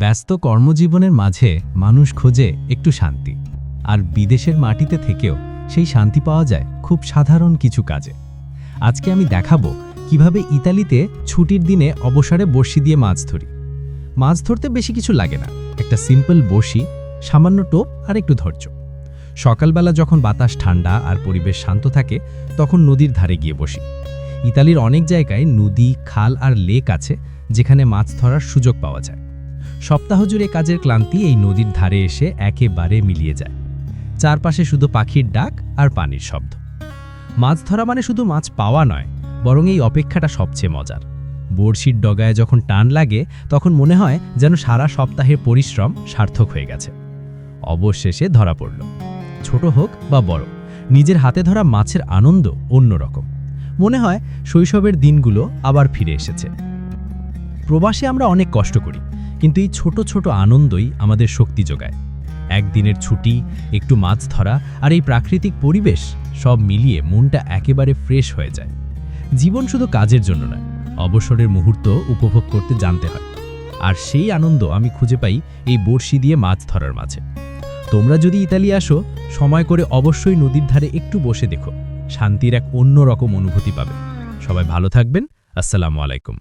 ব্যস্ত কর্মজীবনের মাঝে মানুষ খোঁজে একটু শান্তি। আর বিদেশের মাটিতে থেকেও সেই শান্তি পাওয়া যায় খুব সাধারণ কিছু কাজে। আজকে আমি দেখাবো কীভাবে ইতালিতে ছুটির দিনে অবসরে বড়শি দিয়ে মাছ ধরি। মাছ ধরতে বেশি কিছু লাগে না, একটা সিম্পল বড়শি, সামান্য টোপ আর একটু ধৈর্য। সকালবেলা যখন বাতাস ঠান্ডা আর পরিবেশ শান্ত থাকে, তখন নদীর ধারে গিয়ে বসি। ইতালির অনেক জায়গায় নদী, খাল আর লেক আছে, যেখানে মাছ ধরার সুযোগ পাওয়া যায়। সপ্তাহ জুড়ে কাজের ক্লান্তি এই নদীর ধারে এসে একেবারে মিলিয়ে যায়। চারপাশে শুধু পাখির ডাক আর পানির শব্দ। মাছ ধরা মানে শুধু মাছ পাওয়া নয়, বরং এই অপেক্ষাটা সবচেয়ে মজার। বড়শির ডগায় যখন টান লাগে, তখন মনে হয় যেন সারা সপ্তাহের পরিশ্রম সার্থক হয়ে গেছে। অবশেষে ধরা পড়ল। ছোট হোক বা বড়, নিজের হাতে ধরা মাছের আনন্দ অন্যরকম। মনে হয় শৈশবের দিনগুলো আবার ফিরে এসেছে। প্রবাসে আমরা অনেক কষ্ট করি কিন্তু এই ছোট ছোট আনন্দই আমাদের শক্তি যোগায়। একদিনের ছুটি, একটু মাছ ধরা আর এই প্রাকৃতিক পরিবেশ সব মিলিয়ে মনটা একেবারে ফ্রেশ হয়ে যায়। জীবন শুধু কাজের জন্য নয়, অবসরের মুহূর্ত উপভোগ করতে জানতে হয়। আর সেই আনন্দ আমি খুঁজে পাই এই বড়শি দিয়ে মাছ ধরার মাঝে। তোমরা যদি ইতালি আসো, সময় করে অবশ্যই নদীর ধারে একটু বসে দেখো। শান্তির এক অন্যরকম অনুভূতি পাবে। সবাই ভালো থাকবেন। আসসালামু আলাইকুম।